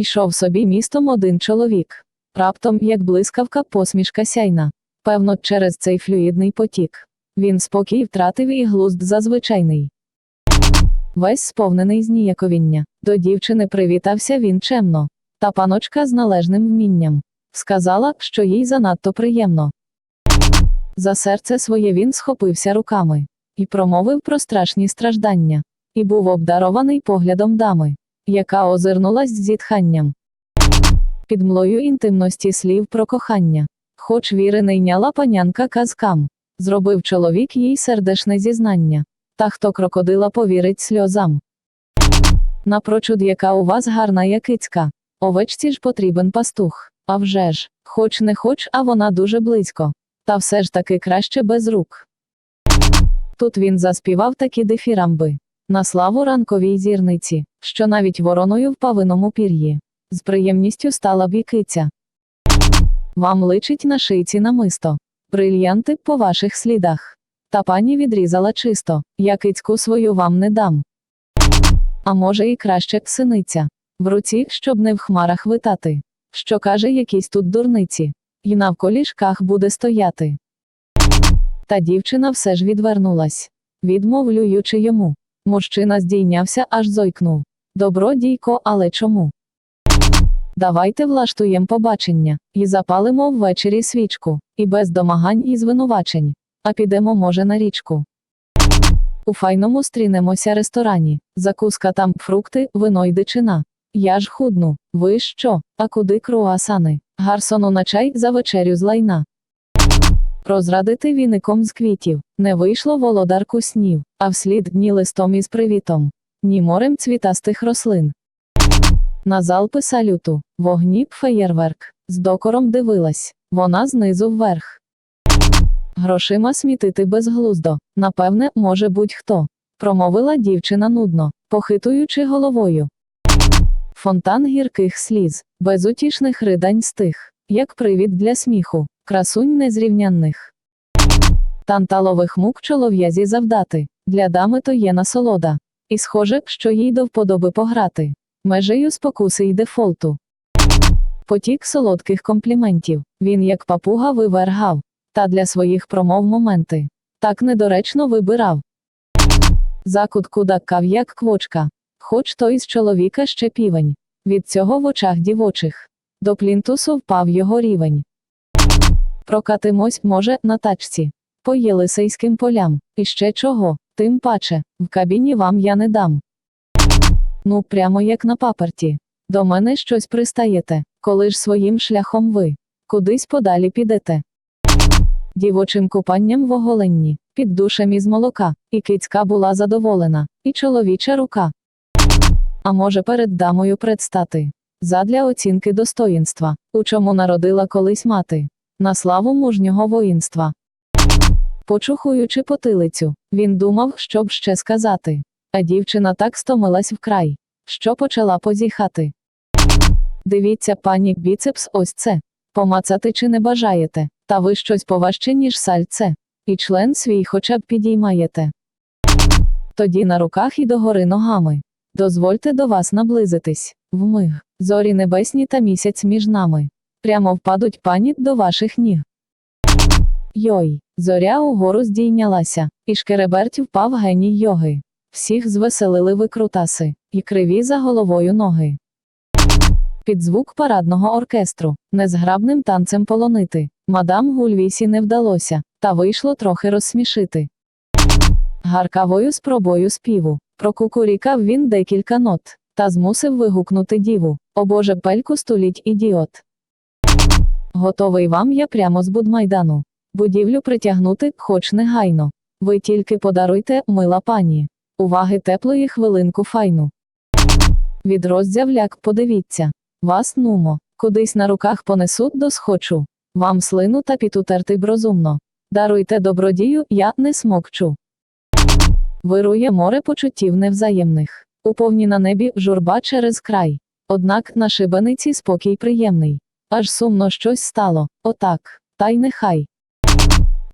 Йшов собі містом один чоловік. Раптом, як блискавка, посмішка сяйна. Певно, через цей флюїдний потік. Він спокій втратив і глузд зазвичайний. Весь сповнений зніяковіння. До дівчини привітався він чемно. Та паночка з належним вмінням. Сказала, що їй занадто приємно. За серце своє він схопився руками і промовив про страшні страждання, і був обдарований поглядом дами, яка озирнулась з зітханням. Під млою інтимності слів про кохання, хоч віри не йняла панянка казкам, зробив чоловік їй сердешне зізнання, та хто крокодила повірить сльозам. Напрочуд, яка у вас гарна якицька, овечці ж потрібен пастух, а вже ж, хоч не хоч, а вона дуже близько. Та все ж таки краще без рук. Тут він заспівав такі дифірамби. На славу ранковій зірниці, що навіть вороною в павиному пір'ї. З приємністю стала б і. Вам личить на шийці намисто. Брильянти по ваших слідах. Та пані відрізала чисто, я кицьку свою вам не дам. А може і краще синиця. В руці, щоб не в хмарах витати. Що каже якісь тут дурниці і навколішках буде стояти. Та дівчина все ж відвернулась, відмовлюючи йому. Мужчина здійнявся, аж зойкнув. Добро, дійко, але чому? Давайте влаштуєм побачення, і запалимо ввечері свічку, і без домагань і звинувачень. А підемо, може, на річку. У файному стрінемося ресторані, закуска там, фрукти, вино й дичина. Я ж худну, ви що, а куди круасани? Гарсону на чай за вечерю з лайна. Розрадити віником з квітів. Не вийшло володарку снів, а вслід ні листом із привітом, ні морем цвітастих рослин. На залпи салюту, вогні феєрверк. З докором дивилась, вона знизу вверх. Грошима смітити безглуздо, напевне, може будь-хто. Промовила дівчина нудно, похитуючи головою. Фонтан гірких сліз, безутішних ридань стих, як привід для сміху, красунь незрівнянних. Танталових мук чолов'язі завдати, для дами то є насолода. І схоже, що їй до вподоби пограти. Межею спокуси й дефолту. Потік солодких компліментів, він як папуга вивергав, та для своїх промов моменти. Так недоречно вибирав. Закутку дакав, як квочка, хоч той з чоловіка ще півень. Від цього в очах дівочих. До плінтусу впав його рівень. Прокатимось, може, на тачці. По Єлисейським полям. І ще чого, тим паче, в кабіні вам я не дам. Ну, прямо як на паперті. До мене щось пристаєте, коли ж своїм шляхом ви кудись подалі підете. Дівочим купанням в оголенні, під душем із молока, і кицька була задоволена, і чоловіча рука. А може перед дамою предстати. Задля оцінки достоїнства, у чому народила колись мати, на славу мужнього воїнства. Почухуючи потилицю, він думав, що б ще сказати. А дівчина так стомилась вкрай, що почала позіхати. Дивіться, пані, біцепс, ось це. Помацати чи не бажаєте, та ви щось поважче, ніж сальце, і член свій хоча б підіймаєте. Тоді на руках і догори ногами. Дозвольте до вас наблизитись, вмиг, зорі небесні та місяць між нами. Прямо впадуть пані до ваших ніг. Йой, зоря угору здійнялася, і шкереберть впав геній йоги. Всіх звеселили викрутаси, і криві за головою ноги. Під звук парадного оркестру, незграбним танцем полонити, мадам Гульвісі не вдалося, та вийшло трохи розсмішити. Гаркавою спробою співу, прокукурікав він декілька нот, та змусив вигукнути діву О Боже, пельку стуліть ідіот. Готовий вам я прямо з будмайдану. Будівлю притягнути, хоч негайно. Ви тільки подаруйте, мила пані. Уваги теплої хвилинку файну. Від роздзявляк подивіться. Вас, нумо, кудись на руках понесуть до схочу. Вам слину та пітутерти б розумно. Даруйте добродію, я не смокчу. Вирує море почуттів невзаємних. Уповні на небі журба через край. Однак на шибениці спокій приємний. Аж сумно щось стало. Отак, та й нехай.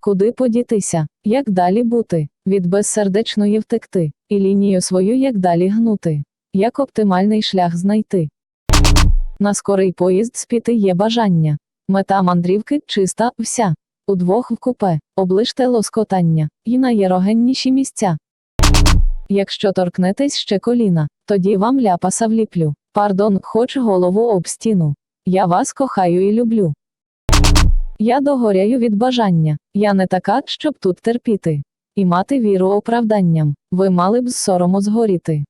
Куди подітися, як далі бути, від безсердечної втекти, і лінію свою як далі гнути, як оптимальний шлях знайти. На скорий поїзд спіти є бажання. Мета мандрівки чиста, вся. Удвох в купе, оближте лоскотання, і на єрогенніші місця. Якщо торкнетесь ще коліна, тоді вам ляпаса вліплю. Пардон, хоч голову об стіну. Я вас кохаю і люблю. Я догоряю від бажання, я не така, щоб тут терпіти. І мати віру оправданням, ви мали б з сорому згоріти.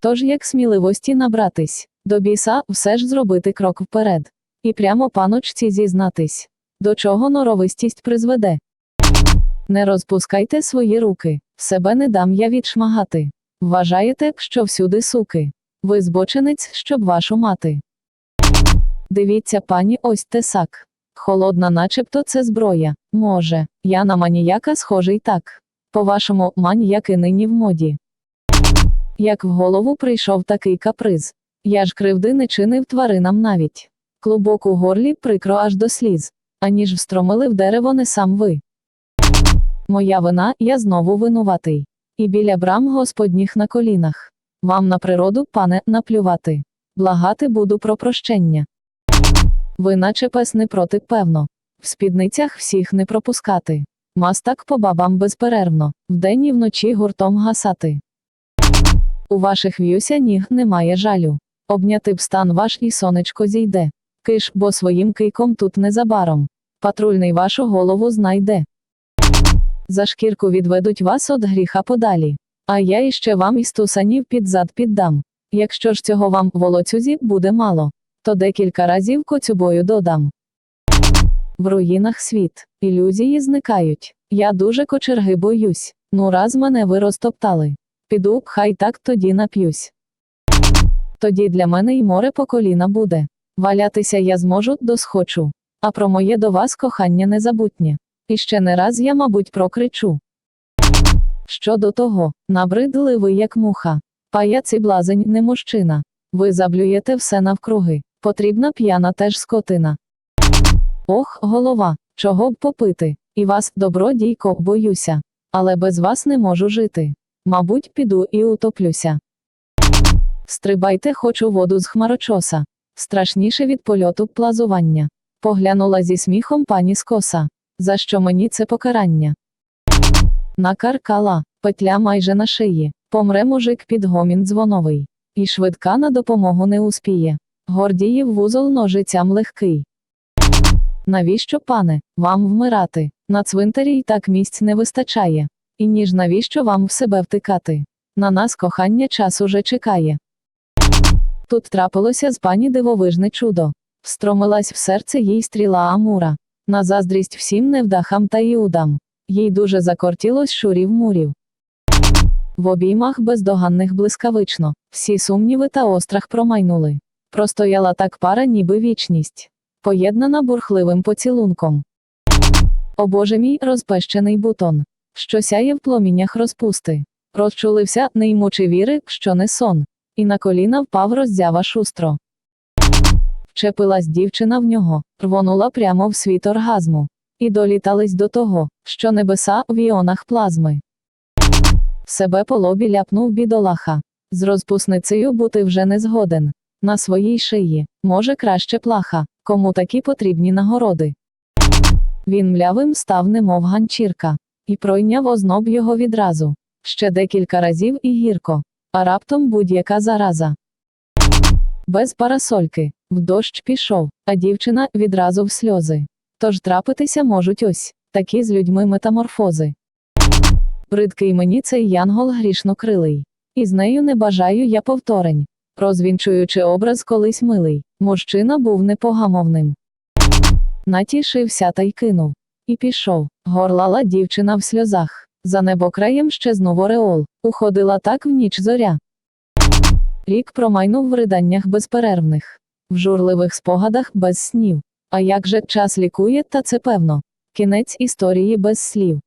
Тож як сміливості набратись, до біса все ж зробити крок вперед. І прямо паночці зізнатись, до чого норовистість призведе. Не розпускайте свої руки, себе не дам я відшмагати. Вважаєте, що всюди суки. Ви збочинець, щоб вашу мати. Дивіться, пані, ось тесак. Холодна, начебто це зброя. Може, я на маніяка схожий так. По-вашому, маніяки нині в моді. Як в голову прийшов такий каприз. Я ж кривди не чинив тваринам навіть. Клубок у горлі прикро аж до сліз. Аніж встромили в дерево не сам ви. Моя вина, я знову винуватий. І біля брам господніх на колінах. Вам на природу, пане, наплювати. Благати буду про прощення. Ви наче пес не проти, певно. В спідницях всіх не пропускати. Мастак по бабам безперервно, вдень і вночі гуртом гасати. У ваших в'юся ніг немає жалю. Обняти б стан ваш і сонечко зійде. Киш, бо своїм кийком тут незабаром. Патрульний вашу голову знайде. За шкірку відведуть вас од гріха подалі. А я іще вам із тусанів під зад піддам. Якщо ж цього вам волоцюзі буде мало, то декілька разів коцюбою додам. В руїнах світ, ілюзії зникають. Я дуже кочерги боюсь. Ну раз мене ви розтоптали. Піду, хай так тоді нап'юсь. Тоді для мене й море по коліна буде. Валятися я зможу, досхочу. А про моє до вас кохання незабутнє. І ще не раз я, мабуть, прокричу. Щодо того, набридли ви як муха. Паяц і блазень не мужчина. Ви заблюєте все навкруги. Потрібна п'яна теж скотина. Ох, голова, чого б попити, і вас, добродійко, боюся. Але без вас не можу жити. Мабуть, піду і утоплюся. Стрибайте хоч у воду з хмарочоса. Страшніше від польоту плазування. Поглянула зі сміхом пані скоса. За що мені це покарання? Накаркала, петля майже на шиї. Помре мужик під гомін дзвоновий. І швидка на допомогу не успіє. Гордіїв вузол ножицям легкий. Навіщо, пане, вам вмирати? На цвинтарі й так місць не вистачає. І ніж навіщо вам в себе втикати? На нас кохання час уже чекає. Тут трапилося з пані дивовижне чудо. Встромилась в серце їй стріла Амура. На заздрість всім невдахам та іудам. Їй дуже закортілось шурів мурів. В обіймах бездоганних блискавично, всі сумніви та острах промайнули. Простояла так пара, ніби вічність, поєднана бурхливим поцілунком. О Боже мій розпещений бутон, що сяє в пломіннях розпусти. Розчулився, не ймучи віри, що не сон, і на коліна впав роззява шустро. Вчепилась дівчина в нього, рвонула прямо в світ оргазму. І долітались до того, що небеса в іонах плазми. Себе по лобі ляпнув бідолаха. З розпусницею бути вже не згоден. На своїй шиї, може краще плаха, кому такі потрібні нагороди. Він млявим став, немов ганчірка, і пройняв озноб його відразу. Ще декілька разів і гірко, а раптом будь-яка зараза. Без парасольки, в дощ пішов, а дівчина відразу в сльози. Тож трапитися можуть ось такі з людьми метаморфози. Бридкий мені цей янгол грішно крилий, і з нею не бажаю я повторень. Розвінчуючи образ колись милий, мужчина був непогамовним. Натішився та й кинув. І пішов. Горлала дівчина в сльозах. За небокраєм щезнув ореол. Уходила так в ніч зоря. Рік промайнув в риданнях безперервних, в журливих спогадах без снів. А як же час лікує, та це певно. Кінець історії без слів.